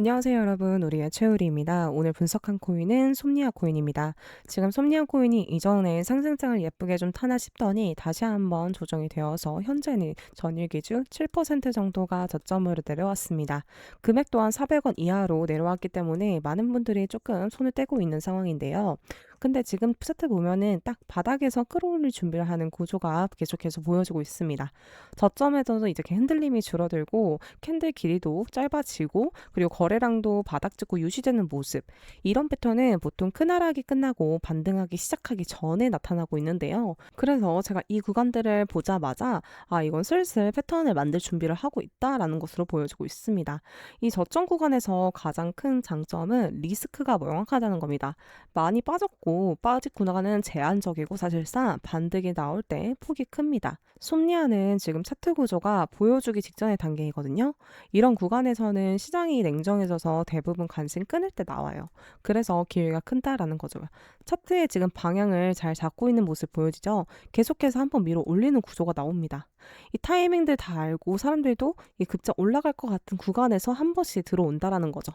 안녕하세요 여러분 우리의 최우리입니다. 오늘 분석한 코인은 솜니아 코인입니다. 지금 솜니아 코인이 이전에 상승장을 예쁘게 좀 타나 싶더니 다시 한번 조정이 되어서 현재는 전일 기준 7% 정도가 저점으로 내려왔습니다. 금액 또한 400원 이하로 내려왔기 때문에 많은 분들이 조금 손을 떼고 있는 상황인데요. 근데 지금 차트 보면은 딱 바닥에서 끌어올릴 준비를 하는 구조가 계속해서 보여지고 있습니다. 저점에서도 이렇게 흔들림이 줄어들고 캔들 길이도 짧아지고 그리고 거래량도 바닥 찍고 유지되는 모습 이런 패턴은 보통 큰 하락이 끝나고 반등하기 시작하기 전에 나타나고 있는데요. 그래서 제가 이 구간들을 보자마자 아 이건 슬슬 패턴을 만들 준비를 하고 있다라는 것으로 보여지고 있습니다. 이 저점 구간에서 가장 큰 장점은 리스크가 명확하다는 겁니다. 많이 빠졌고 빠지고 나가는 제한적이고 사실상 반등이 나올 때 폭이 큽니다. 솜니아는 지금 차트 구조가 보여주기 직전의 단계이거든요. 이런 구간에서는 시장이 냉정해져서 대부분 관심 끊을 때 나와요. 그래서 기회가 큰다라는 거죠. 차트의 지금 방향을 잘 잡고 있는 모습 보여지죠? 계속해서 한번 밀어 올리는 구조가 나옵니다. 이 타이밍들 다 알고 사람들도 이 급작 올라갈 것 같은 구간에서 한 번씩 들어온다라는 거죠.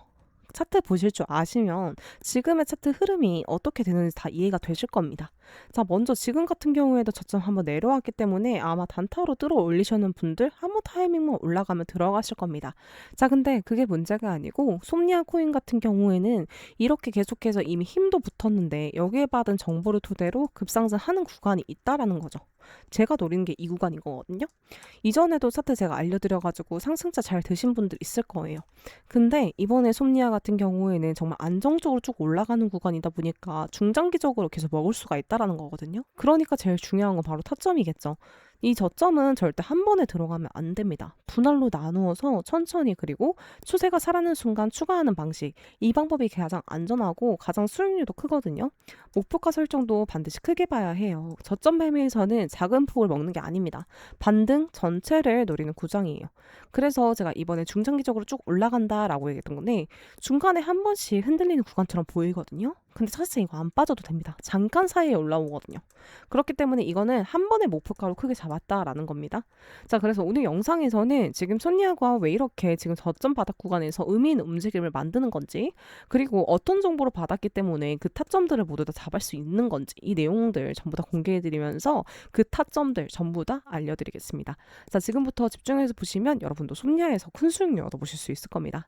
차트 보실 줄 아시면 지금의 차트 흐름이 어떻게 되는지 다 이해가 되실 겁니다. 자, 먼저 지금 같은 경우에도 저점 한번 내려왔기 때문에 아마 단타로 뚫어 올리시는 분들 한번 타이밍만 올라가면 들어가실 겁니다. 자, 근데 그게 문제가 아니고 솜니아 코인 같은 경우에는 이렇게 계속해서 이미 힘도 붙었는데 여기에 받은 정보를 토대로 급상승하는 구간이 있다라는 거죠. 제가 노리는 게 이 구간인 거거든요. 이전에도 차트 제가 알려드려가지고 상승자 잘 드신 분들 있을 거예요. 근데 이번에 솜니아 같은 경우에는 정말 안정적으로 쭉 올라가는 구간이다 보니까 중장기적으로 계속 먹을 수가 있다라는 거거든요. 그러니까 제일 중요한 건 바로 타점이겠죠. 이 저점은 절대 한 번에 들어가면 안 됩니다. 분할로 나누어서 천천히 그리고 추세가 살아는 순간 추가하는 방식. 이 방법이 가장 안전하고 가장 수익률도 크거든요. 목표가 설정도 반드시 크게 봐야 해요. 저점 매매에서는 작은 폭을 먹는 게 아닙니다. 반등 전체를 노리는 구장이에요. 그래서 제가 이번에 중장기적으로 쭉 올라간다라고 얘기했던 건데 중간에 한 번씩 흔들리는 구간처럼 보이거든요. 근데 사실 이거 안 빠져도 됩니다. 잠깐 사이에 올라오거든요. 그렇기 때문에 이거는 한 번의 목표가로 크게 잡았다라는 겁니다. 자, 그래서 오늘 영상에서는 지금 손니아가 왜 이렇게 지금 저점 바닥 구간에서 의미 있는 움직임을 만드는 건지, 그리고 어떤 정보를 받았기 때문에 그 타점들을 모두 다 잡을 수 있는 건지, 이 내용들 전부 다 공개해드리면서 그 타점들 전부 다 알려드리겠습니다. 자, 지금부터 집중해서 보시면 여러분도 손니아에서 큰 수익률 얻어보실 수 있을 겁니다.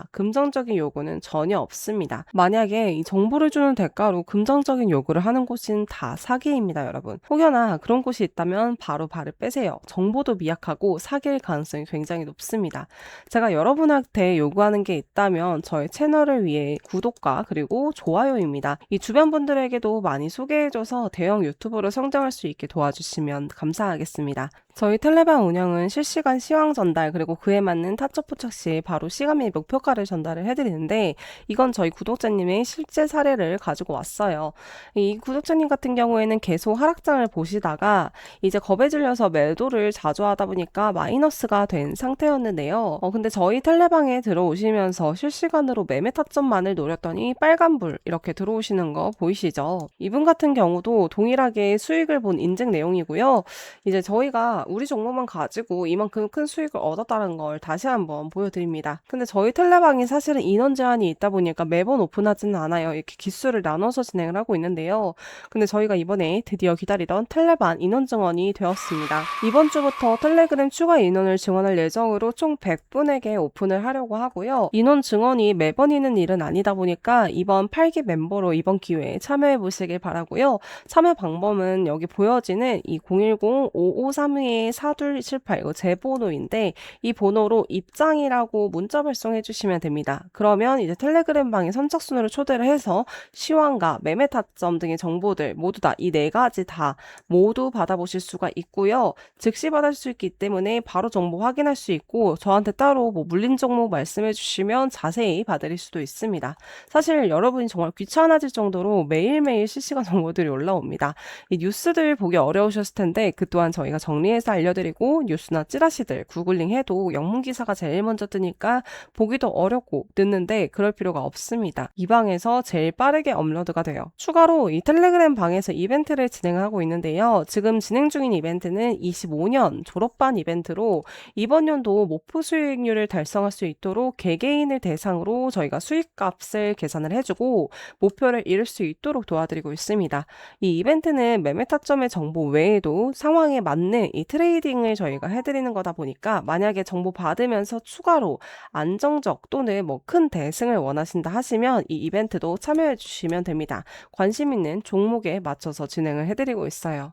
다. 금전적인 요구는 전혀 없습니다. 만약에 이 정보를 주는 대가로 금전적인 요구를 하는 곳은 다 사기입니다, 여러분. 혹여나 그런 곳이 있다면 바로 발을 빼세요. 정보도 미약하고 사기일 가능성이 굉장히 높습니다. 제가 여러분한테 요구하는 게 있다면 저의 채널을 위해 구독과 그리고 좋아요입니다. 이 주변 분들에게도 많이 소개해줘서 대형 유튜버로 성장할 수 있게 도와주시면 감사하겠습니다. 저희 텔레방 운영은 실시간 시황 전달 그리고 그에 맞는 타점 포착 시 바로 시간 및 목표까지 효과를 전달을 해드리는데 이건 저희 구독자님의 실제 사례를 가지고 왔어요. 이 구독자님 같은 경우에는 계속 하락장을 보시다가 이제 겁에 질려서 매도를 자주 하다 보니까 마이너스가 된 상태였는데요. 어, 근데 저희 텔레방에 들어오시면서 실시간으로 매매 타점만을 노렸더니 빨간불 이렇게 들어오시는 거 보이시죠? 이분 같은 경우도 동일하게 수익을 본 인증 내용이고요. 이제 저희가 우리 종목만 가지고 이만큼 큰 수익을 얻었다는 걸 다시 한번 보여드립니다. 근데 저희 텔레방 이 사실은 인원 제한이 있다 보니까 매번 오픈하지는 않아요. 이렇게 기수를 나눠서 진행을 하고 있는데요. 근데 저희가 이번에 드디어 기다리던 텔레반 인원 증원이 되었습니다. 이번 주부터 텔레그램 추가 인원을 증원할 예정으로 총 100분에게 오픈을 하려고 하고요. 인원 증원이 매번 있는 일은 아니다 보니까 이번 8기 멤버로 이번 기회에 참여해 보시길 바라고요. 참여 방법은 여기 보여지는 이 010-5532-4278 이거 제 번호인데 이 번호로 입장이라고 문자 발송해 주시면 됩니다. 그러면 이제 텔레그램 방에 선착순으로 초대를 해서 시황과 매매 타점 등의 정보들 모두 다 이 네 가지 다 모두 받아보실 수가 있고요. 즉시 받을 수 있기 때문에 바로 정보 확인할 수 있고 저한테 따로 뭐 물린 종목 말씀해 주시면 자세히 받을 수도 있습니다. 사실 여러분이 정말 귀찮아질 정도로 매일매일 실시간 정보들이 올라옵니다. 이 뉴스들 보기 어려우셨을 텐데 그 또한 저희가 정리해서 알려드리고 뉴스나 찌라시들 구글링 해도 영문 기사가 제일 먼저 뜨니까 보기도 어렵고 늦는데 그럴 필요가 없습니다. 이 방에서 제일 빠르게 업로드가 돼요. 추가로 이 텔레그램 방에서 이벤트를 진행하고 있는데요. 지금 진행 중인 이벤트는 25년 졸업반 이벤트로 이번 연도 목표 수익률을 달성할 수 있도록 개개인을 대상으로 저희가 수익값을 계산을 해주고 목표를 이룰 수 있도록 도와드리고 있습니다. 이 이벤트는 매매 타점의 정보 외에도 상황에 맞는 이 트레이딩을 저희가 해드리는 거다 보니까 만약에 정보 받으면서 추가로 안정적 또는 뭐 큰 대승을 원하신다 하시면 이 이벤트도 참여해 주시면 됩니다. 관심 있는 종목에 맞춰서 진행을 해드리고 있어요.